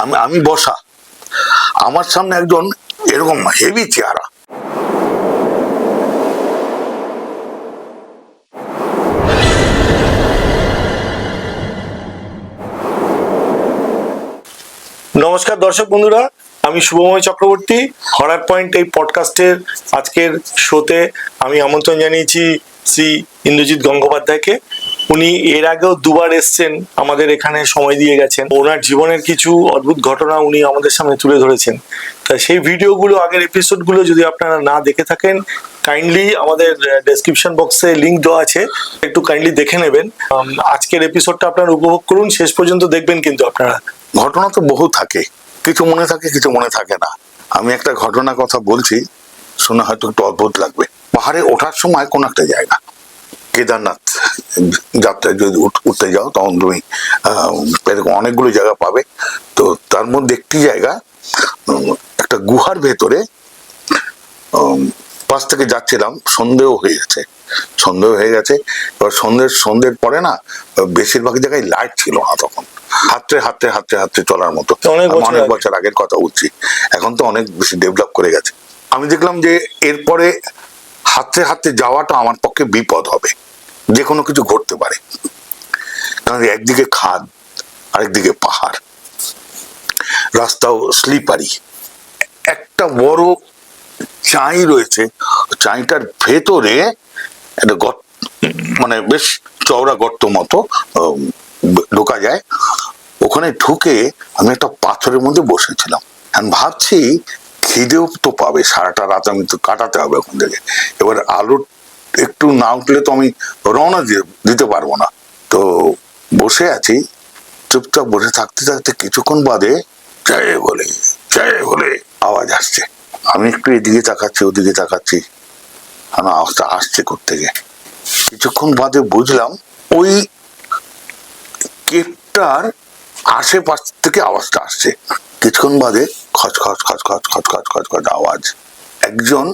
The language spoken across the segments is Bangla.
আমি আমি বসা। আমার সামনে একজন এরকম হেভি চেহারা। নমস্কার দর্শক বন্ধুরা, আমি শুভময় চক্রবর্তী, হরার পয়েন্ট এই পডকাস্টের আজকের শোতে আমি আমন্ত্রণ জানিয়েছি শ্রী ইন্দ্রজিৎ গঙ্গোপাধ্যায়কে। উনি এর আগেও দুবার এসছেন, আমাদের এখানে সময় দিয়ে গেছেন। ওনার জীবনের কিছু অদ্ভুত ঘটনা উনি আমাদের সামনে তুলে ধরেছেন। তা সেই ভিডিওগুলো, আগের এপিসোডগুলো যদি আপনারা না দেখে থাকেন কাইন্ডলি আমাদের ডেসক্রিপশন বক্সে লিঙ্ক দেওয়া আছে। একটু কাইন্ডলি দেখে নেবেন। আজকের এপিসোডটা আপনারা উপভোগ করুন। শেষ পর্যন্ত দেখবেন কিন্তু আপনারা। ঘটনা তো বহু থাকে। কিছু মনে থাকে, কিছু মনে থাকে না। আমি একটা ঘটনার কথা বলছি, শুনে হয়তো একটু অদ্ভুত লাগবে। পাহাড়ে ওঠার সময় কোন একটা জায়গা কেদারনাথ। যাত্রায় যদি উঠতে যাও তখন তুমি এরকম অনেকগুলো জায়গা পাবে। তো তার মধ্যে একটি জায়গা একটা গুহার ভেতরে পাশ থেকে যাচ্ছিলাম সন্দেহ হয়ে গেছে। সন্দেহ হয়ে গেছে। এবার সন্ধ্যের সন্ধ্যের পরে না বেশিরভাগ জায়গায় লাইট ছিল না তখন। হাতে হাতে হাতে হাতে চলার মতো। অনেক। বছর আগের কথা বলছি। এখন তো অনেক বেশি ডেভেলপ করে গেছে। আমি দেখলাম যে এরপরে হাতে হাতে যাওয়াটা আমার পক্ষে বিপদ হবে। যে কোনো কিছু ঘটতে পারে। কারণ একদিকে খাদ, আরেকদিকে পাহাড়। রাস্তাও স্লিপারি একটা বড় চাই রয়েছে। চাইটার ভেতরে একটা গর্ত মানে বেশ চওড়া গর্ত মতো ঢোকা যায়। ওখানে ঢুকে আমি একটা পাথরের মধ্যে বসেছিলাম। ভাবছি খিদেও তো পাবে, সারাটা রাত আমি তো কাটাতে হবে ওখান থেকে। এবার আলো একটু না উঠলে তো আমি রওনা দিতে পারব না। তো বসে আছি, চুপচাপ বসে থাকতে থাকতে কিছুক্ষণ বাদে জয় বলে জয় বলে আওয়াজ আসছে। আমি একটু এদিকে তাকাচ্ছি, ওদিকে তাকাচ্ছি। আমার আওয়াজটা আসছে থেকে কিছুক্ষণ বাদে বুঝলাম ওই কেপটার আশেপাশ থেকে আওয়াজটা আসছে। কিছুক্ষণ বাদে খচখচ খচখচ খচখচ খচখচ আওয়াজ। একজন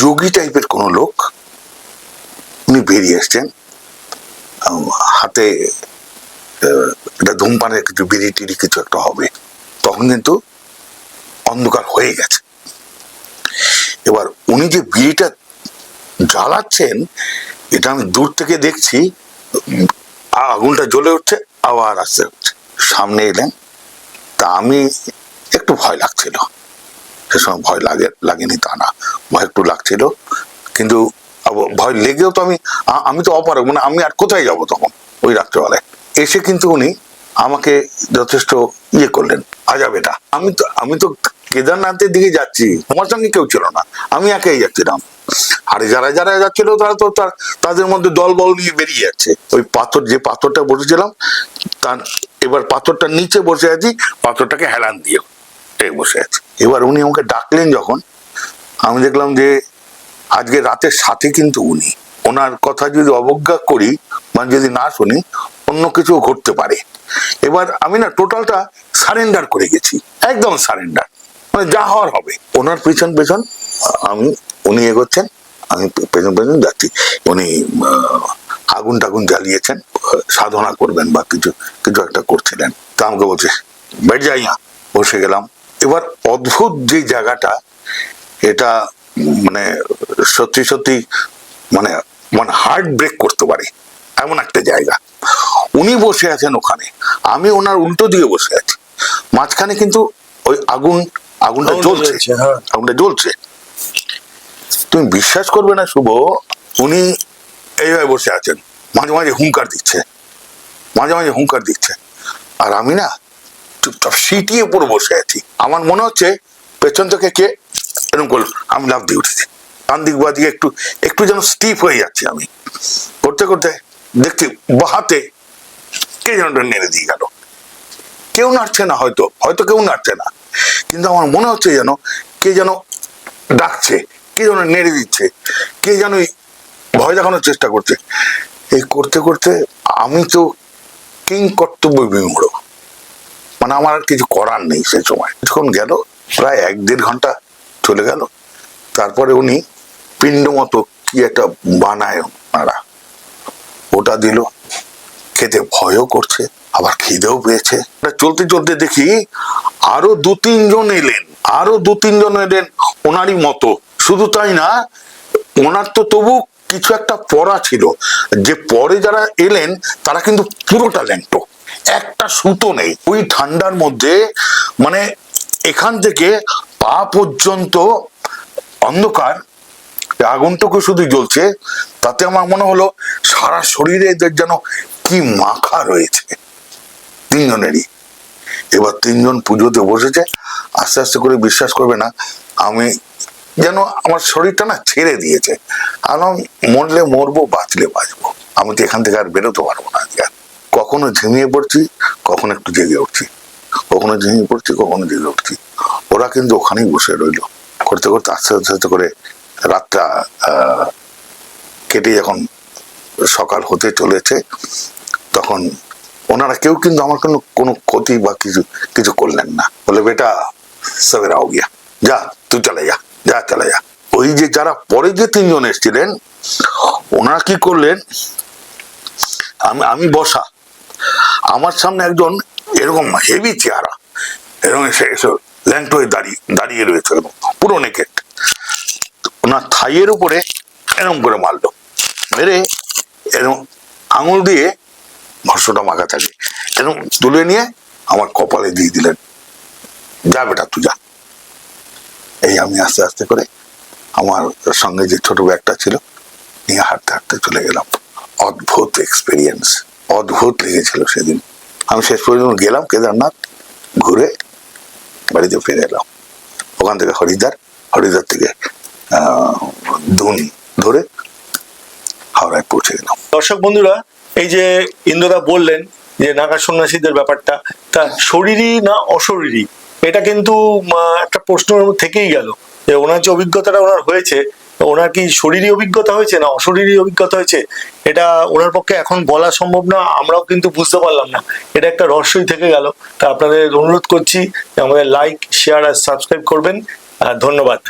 যোগী টাইপের কোনো লোক উনি বেরিয়ে এসছেন। হাতে এটা ধূমপানের কিছু বিড়ি টিড়ি কিছু একটা হবে। তখন কিন্তু অন্ধকার হয়ে গেছে। এবার উনি যে বিড়িটা জ্বালাচ্ছেন, এটা আমি দূর থেকে দেখছি আগুনটা জ্বলে উঠছে, আবার আসতে হচ্ছে সামনে এলেন। তা আমি একটু ভয় লাগছিল। সে সময় ভয় লাগে, লাগেনি তা না। ভয় একটু লাগছিল। কিন্তু ভয় লেগেও তো আমি আমি তো অপারক মানে আমি আর কোথায় যাব তখন ওই রাত্রেবেলায়? এসে কিন্তু উনি আমাকে যথেষ্ট ইয়ে করলেন আজা বেটা আমি তো আমি তো কেদারনাথের দিকে যাচ্ছি আমার সঙ্গে কেউ ছিল না। আমি একাই যাচ্ছিলাম। আর যারা যারা যাচ্ছিল তারা তো তার, তাদের মধ্যে দল বল নিয়ে বেরিয়ে যাচ্ছে। ওই পাথর, যে পাথরটা বসেছিলাম, তার, এবার পাথরটার নিচে বসে আছি, পাথরটাকে হেলান দিয়ে এই বসে আছে। এবার উনি আমাকে ডাকলেন যখন, আমি দেখলাম যে আজকে রাতের সাথে কিন্তু উনি। ওনার কথা যদি অবজ্ঞা করি মানে যদি না শুনি, অন্য কিছু ঘটতে পারে। এবার আমি না টোটালটা সারেন্ডার করে গেছি। একদম সারেন্ডার। মানে যা হওয়ার হবে। ওনার পেছন পেছন, আমি, উনি এগোচ্ছেন, আমি পেছন পেছন যাচ্ছি। উনি আগুন টাগুন জ্বালিয়েছেন, সাধনা করবেন বা কিছু কিছু একটা করছিলেন। তা আমাকে বলছে, বেড যাই না। বসে গেলাম। এবার অদ্ভুত যে জায়গাটা, এটা মানে সত্যি সত্যি মানে মানে হার্ট ব্রেক করতে পারে, এমন একটা জায়গা। উনি বসে আছেন ওখানে, আমি ওনার উল্টো দিকে বসে আছি। মাঝখানে কিন্তু ওই আগুন আগুনটা জ্বলছে। হ্যাঁ। আগুনটা জ্বলছে। তুমি বিশ্বাস করবে না শুভ উনি এইভাবে বসে আছেন। মাঝে মাঝে হুঙ্কার দিচ্ছে। মাঝে মাঝে হুঙ্কার দিচ্ছে। আর আমি না চুপচাপ সিটিয়ে পড়ে বসে আছি। আমার মনে হচ্ছে পেছন থেকে কে? এরকম করল। আমি লাভ দিয়ে উঠেছি। ডান দিক বা দিকে একটু একটু যেন স্টিপ হয়ে যাচ্ছি আমি। করতে করতে দেখছি বাহাতে কে যেন নেড়ে দিয়ে গেল। কেউ নাড়ছে না হয়তো। হয়তো কেউ নাড়ছে না। কিন্তু আমার মনে হচ্ছে যেন কে যেন ডাকছে, কে যেন নেড়ে দিচ্ছে, কে যেন ভয় দেখানোর চেষ্টা করছে। এই করতে করতে আমি তো কিং কর্তব্য বিমূঢ়। মানে আমার আর কিছু করার নেই সে সময়। যখন গেল, প্রায় এক দেড় ঘণ্টা চলে গেল। তারপরে উনি পিণ্ড মতো কি একটা বানায় ওনারা। ওটা দিল। খেতে ভয়ও করছে, আবার খিদেও পেয়েছে। চলতে চলতে দেখি আরও দু তিনজন এলেন, আরও দু তিনজন এলেন ওনারই মতো। শুধু তাই না, ওনার তো তবু কিছু একটা পড়া ছিল। যে পরে যারা এলেন, তারা কিন্তু পুরোটা ল্যাংটো। একটা সুতো নেই। ওই ঠান্ডার মধ্যে মানে এখান থেকে পা পর্যন্ত অন্ধকার আগুনটুকু শুধু জ্বলছে, তাতে আমার মনে হলো সারা শরীরে এদের যেন কি মাখা রয়েছে। তিনজনেরই। এবার তিনজন পুজোতে বসেছে, আস্তে আস্তে করে বিশ্বাস করবে না, আমি যেন আমার শরীরটা না ছেড়ে দিয়েছে। আমি মরলে মরবো, বাঁচলে বাঁচবো। আমি তো এখান থেকে আর বেরোতে পারব না আজকে। কখনো ঝিমিয়ে পড়ছি, কখনো একটু জেগে উঠছি। কখনো ঝিমিয়ে পড়ছি, কখনো জেগে উঠছি। ওরা কিন্তু ওখানেই বসে রইল। করতে করতে আস্তে আস্তে আস্তে করে রাতটা কেটে যখন সকাল হতে চলেছে, তখন ওনারা কেউ কিন্তু আমার কোনো কোনো ক্ষতি বা কিছু কিছু করলেন না। বলে, বেটা সবেরা হো গিয়া, যা, তুই চলে যা যা, চলে যা। ওই যে যারা পরে যে তিনজন এসেছিলেন, ওনারা কি করলেন, আমি আমি বসা। আমার সামনে একজন এরকম হেভি চেহারা, এরকম এসে এসে ল্যাংটো হয়ে দাঁড়িয়ে দাঁড়িয়ে রয়েছে পুরো নেকেট ওনার থাইয়ের উপরে এরকম করে মারলো। মেরে এরকম আঙুল দিয়ে ভস্যটা মাখা থাকে এরকম তুলে নিয়ে আমার কপালে দিয়ে দিলেন। যা বেটা, তুই যা। এই আমি আস্তে আস্তে করে আমার সঙ্গে যে ছোট ব্যাগটা ছিল, নিয়ে হাঁটতে হাঁটতে চলে গেলাম। অদ্ভুত এক্সপিরিয়েন্স অদ্ভুত লেগেছিল সেদিন। আমি শেষ পর্যন্ত গেলাম কেদারনাথ, ঘুরে বাড়িতে ফিরে এলাম। ওখান থেকে হরিদ্বার হরিদ্বার থেকে দুন ধরে হাওড়ায় পৌঁছে গেলাম। দর্শক বন্ধুরা এই যে ইন্দ্রদা বললেন যে নাগা সন্ন্যাসীদের ব্যাপারটা, তা শরীরই না অশরীরই? এটা কিন্তু একটা প্রশ্ন থেকেই গেল। যে ওনার যে অভিজ্ঞতাটা ওনার হয়েছে, ওনার কি শরীরী অভিজ্ঞতা হয়েছে না অশরীরী অভিজ্ঞতা হয়েছে? এটা ওনার পক্ষে এখন বলা সম্ভব না, আমরাও কিন্তু বুঝতে পারলাম না। এটা একটা রহস্যই থেকে গেল। তা আপনাদের অনুরোধ করছি আমাদের লাইক শেয়ার আর সাবস্ক্রাইব করবেন। আর ধন্যবাদ।